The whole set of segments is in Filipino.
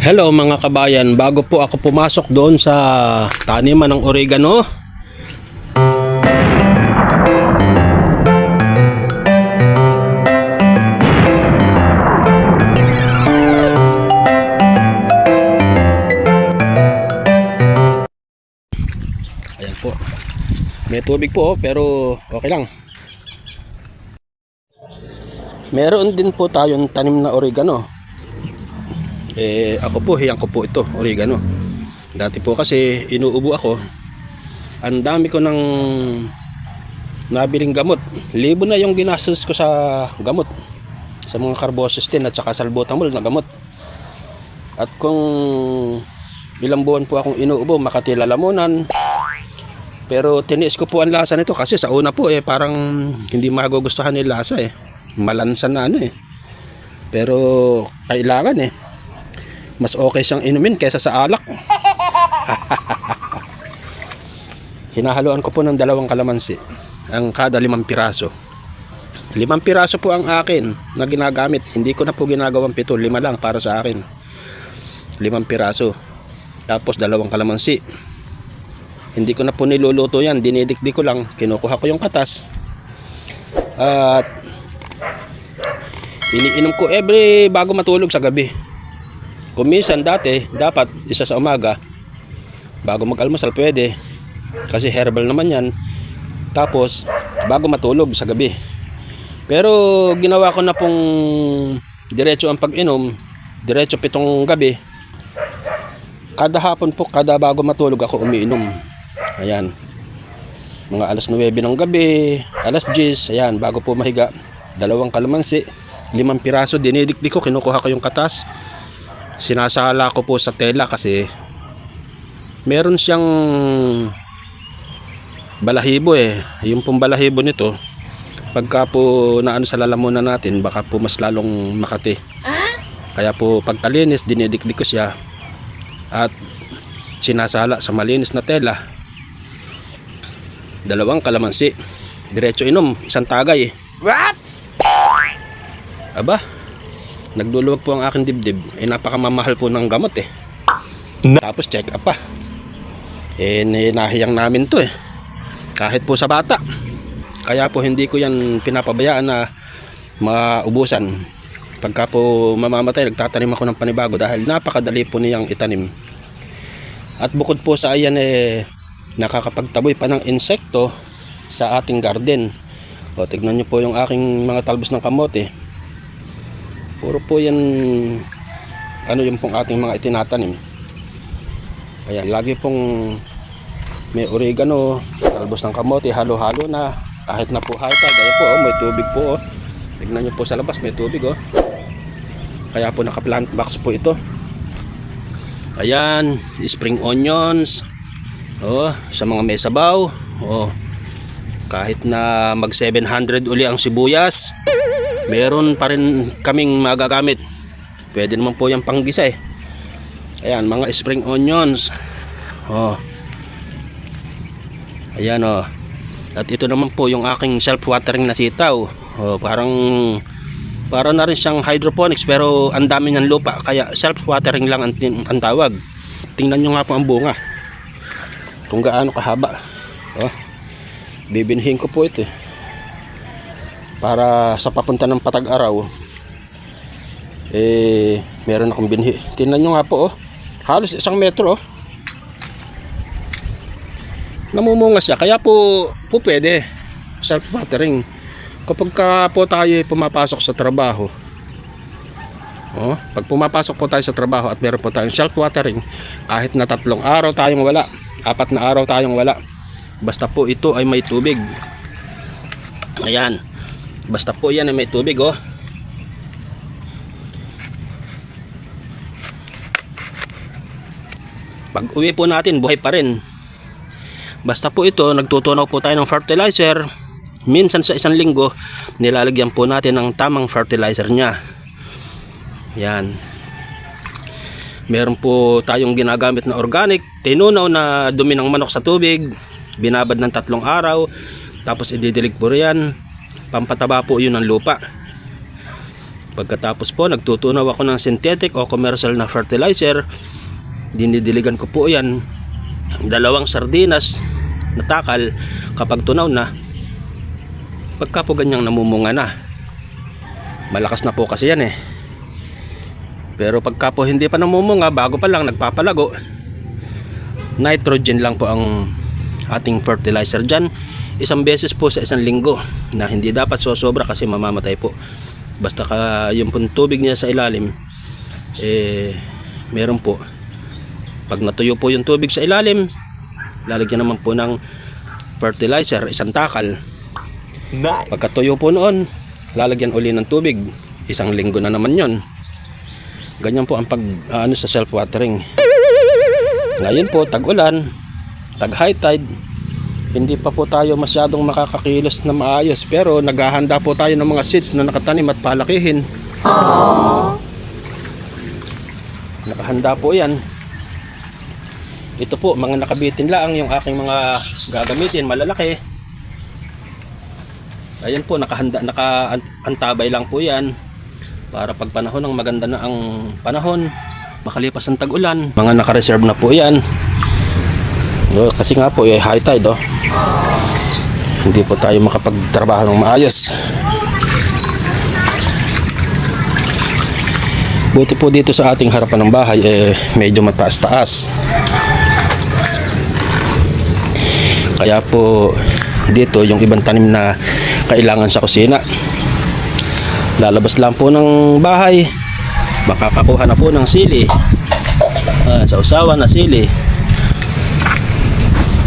Hello mga kabayan, bago po ako pumasok doon sa taniman ng oregano, Ayan po. May tubig po oh, pero okay lang. Meron din po tayong tanim na oregano. Eh, ako po, hiyang ko po ito, oregano. Dati po kasi inuubo ako. Ang dami ko ng nabiling gamot. Libo na yung ginastos ko sa gamot. Sa mga carbocysteine at saka salbutamol na gamot. At kung ilang buwan po akong inuubo, Makati Lalamunan. Pero tiniis ko po ang lasa nito kasi sa una po eh parang hindi magugustuhan yung lasa eh. Malansan na ano eh. Pero kailangan eh mas okay siyang inumin kaysa sa alak. Hinahaluan ko po ng dalawang kalamansi ang kada limang piraso. Limang piraso po ang akin na ginagamit. Hindi ko na po ginagawang pito. Lima lang para sa akin. Limang piraso. Tapos dalawang kalamansi. Hindi ko na po niluluto yan. Dinidikdik ko lang. Kinukuha ko yung katas. At iniinom ko every bago matulog sa gabi. Kung minsan dati, dapat isa sa umaga, bago mag-almusal pwede. Kasi herbal naman yan. Tapos, bago matulog sa gabi. Pero ginawa ko na pong diretso ang pag-inom, diretso pitong gabi. Kada hapon po, kada bago matulog ako umiinom. Ayan. Mga alas 9 ng gabi, alas 10, ayan, bago po mahiga. Dalawang kalamansi, limang piraso, dinidikdik ko, kinukuha ko yung katas sinasala ko po sa tela kasi meron siyang balahibo eh. Yung pong balahibo nito pagka po naano sa lalamunan natin baka po mas lalong makati. Kaya po pagkalinis dinidikdik ko siya at sinasala sa malinis na tela. Dalawang kalamansi diretso inom isang tagay eh. What? Aba, nagduluwag po ang aking dibdib. Eh, napakamamahal po ng gamot eh. Tapos check up pa. Eh, nahiyang namin to eh. Kahit po sa bata. Kaya po hindi ko yan pinapabayaan na maubusan. Pagka po mamamatay, nagtatanim ako ng panibago dahil napakadali po niyang itanim. At bukod po sa ayan eh, nakakapagtaboy pa ng insekto sa ating garden. O, tignan nyo po yung aking mga talbos ng kamote. Puro po yan, ano yung pong ating mga itinatanim. Ayan, lagi pong may oregano, talbos ng kamote, halo-halo na. Kahit na po high tide, po, oh, may tubig po. Oh. Tignan nyo po sa labas, may tubig. Oh. Kaya po naka-plant box po ito. Ayan, spring onions. Oh, sa mga may sabaw. Oh, kahit na mag 700 uli ang sibuyas meron pa rin kaming magagamit. Pwede naman po yung panggisa eh. Ayan mga spring onions. Oh. Ayan oh. At ito naman po yung aking self watering na sitaw. Oh, parang para na rin siyang hydroponics pero ang dami niyang lupa kaya self watering lang ang, ang tawag. Tingnan nyo nga po ang bunga. Kung gaano kahaba. Oh. Bibinhin ko po ito eh. Para sa papunta ng patag araw eh meron akong binhi. Tingnan nyo nga po oh. Halos isang metro oh. Namumunga siya. Kaya po po pwede. Self watering. Kapag ka po tayo pumapasok sa trabaho oh pag pumapasok po tayo sa trabaho at meron po tayong self watering kahit na tatlong araw tayong wala apat na araw tayong wala basta po ito ay may tubig. Ayan basta po yan ay may tubig oh. Pag uwi po natin buhay pa rin. Basta po ito nagtutunaw po tayo ng fertilizer. Minsan sa isang linggo nilalagyan po natin ng tamang fertilizer nya yan. Meron po tayong ginagamit na organic tinunaw na dumi ng manok sa tubig binabad ng tatlong araw tapos ididilig po riyan pampataba po yun ng lupa Pagkatapos po, nagtutunaw ako ng synthetic o commercial na fertilizer. Dinidiligan ko po yan. Dalawang sardinas na takal kapag tunaw na. Pagka po ganyang namumunga na. Malakas na po kasi yan eh. Pero pagka po hindi pa namumunga, bago pa lang nagpapalago, nitrogen lang po ang ating fertilizer dyan. Isang beses po sa isang linggo na hindi dapat sosobra kasi mamamatay po. Basta ka yung pong tubig niya sa ilalim, eh, meron po. Pag natuyo po yung tubig sa ilalim, lalagyan naman po ng fertilizer, isang takal. Nice. Pagkatuyo po noon, lalagyan uli ng tubig. Isang linggo na naman yon. Ganyan po ang pag ano sa self-watering. Ngayon po, tag-ulan, tag-high tide, hindi pa po tayo masyadong makakakilos na maayos pero naghahanda po tayo ng mga seeds na nakatanim at palakihin. Nakahanda po yan. Ito po, mga nakabitin lang yung aking mga gagamitin, malalaki. Ayan po, nakahanda, nakaantabay lang po yan para pag panahon ng maganda na ang panahon, makalipas ang tag-ulan, mga naka-reserve na po yan. No, kasi nga po, eh, high tide, oh. Hindi po tayo makapagtrabaho ng maayos. Buti po dito sa ating harapan ng bahay, eh, medyo mataas-taas. Kaya po, dito yung ibang tanim na kailangan sa kusina. Lalabas lang po ng bahay, makakakuha na po ng sili. Ah, sa usawa na sili.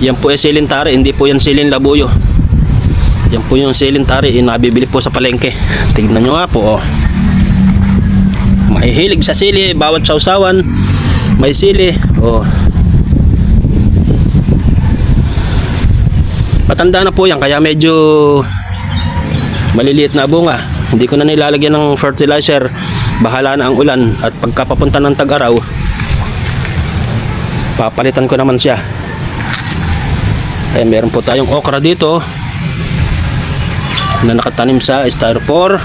Yan po ay silintari, hindi po yan silin labuyo. Yan po yung silintari, inabibili po sa palengke. Tignan nyo nga po, oh. Mahihilig sa sili, bawat sausawan, may sili. Oh. Matanda na po yan, kaya medyo maliliit na bunga. Hindi ko na nilalagyan ng fertilizer. Bahala na ang ulan at pagka papunta ng tag-araw, papalitan ko naman siya. Ay, meron po tayong okra dito na nakatanim sa styrofoam.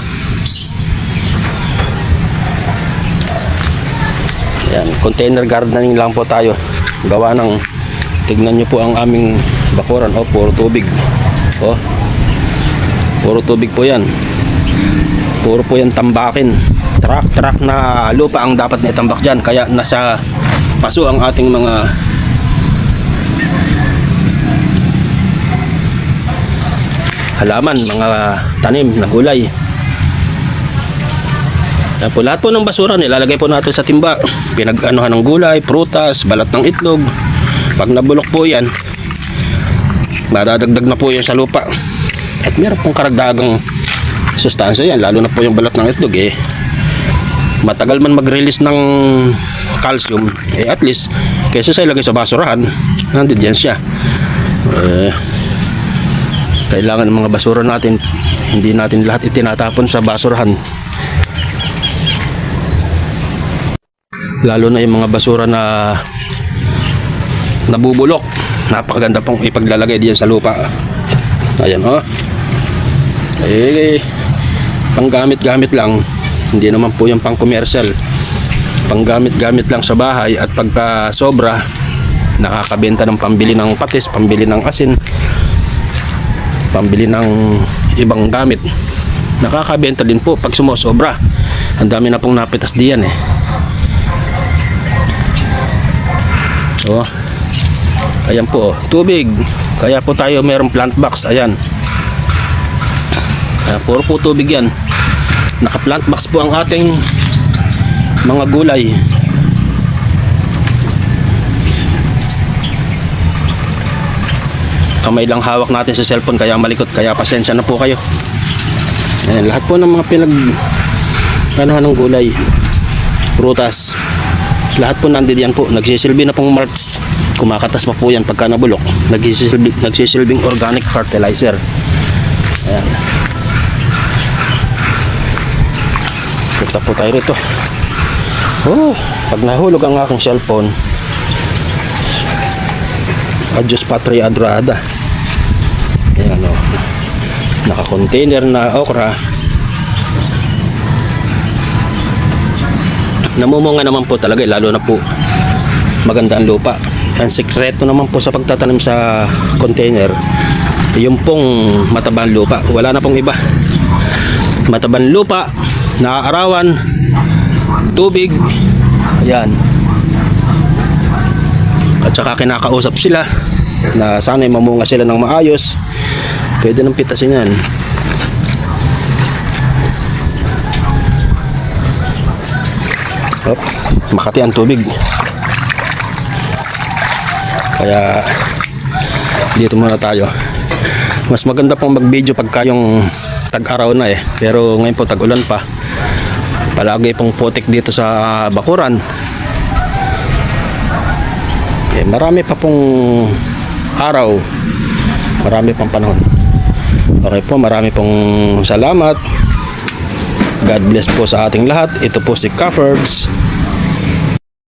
Yan, container gardening lang po tayo. Gawa ng tignan nyo po ang aming bakuran. Oh, puro tubig. Oh. Puro tubig po 'yan. Puro po 'yan tambakin. Truck truck na lupa ang dapat na itambak diyan kaya nasa paso ang ating mga halaman, mga tanim na gulay. Yan lahat po ng basura nilalagay po natin sa timba. Pinag-anuhan ng gulay, prutas, balat ng itlog. Pag nabulok po yan, madadagdag na po yan sa lupa. At meron pong karagdagang sustansya yan, lalo na po yung balat ng itlog eh. Matagal man mag-release ng calcium, eh at least, kaysa sa ilagay sa basurahan, nandiyan siya. Eh, kailangan ng mga basura natin, hindi natin lahat itinatapon sa basurahan. lalo na yung mga basura na nabubulok. Napakaganda pong ipaglalagay diyan sa lupa. Ayan oh. Eh panggamit-gamit lang. Hindi naman po yung pang commercial panggamit-gamit lang sa bahay at pagka sobra nakakabenta ng pambili ng patis pambili ng asin pambili ng ibang gamit nakakabenta din po pag sumosobra ang dami na pong napitas diyan eh Oh. Ayan po, oh. tubig. Kaya po tayo mayroong plant box. Ayan. Ayan, puro po tubig yan. Naka-plant box po ang ating mga gulay. Kamay lang hawak natin sa cellphone kaya malikot. Kaya pasensya na po kayo. Ayan, lahat po ng mga pinag ano ng gulay. Prutas. Lahat po nandiyan po. Nagsisilbi na pong marks. Kumakatas pa po yan pagka nabulok. Nagsisilbi, nagsisilbing organic fertilizer. Ayan. Punta po tayo rito. Oh, pag nahulog ang aking cellphone, Adios Patria Adrada. Ayan o. Naka-container na okra. namumunga naman po talaga eh, lalo na po maganda ang lupa. Ang sekreto naman po sa pagtatanim sa container, yung pong matabang lupa. Wala na pong iba. Matabang lupa, naaarawan, tubig, ayan. At saka kinakausap sila na sana'y mamunga sila ng maayos. Pwede nang pitasin yan. Hop, makati ang tubig. Kaya dito muna tayo. Mas maganda pong mag-video pagka yung tag-araw na eh. Pero ngayon po tag-ulan pa. Palagi pong putik dito sa bakuran. Eh, marami pa pong araw. Marami pang panahon. Okay po, marami pong salamat. God bless po sa ating lahat. Ito po si Cuffords.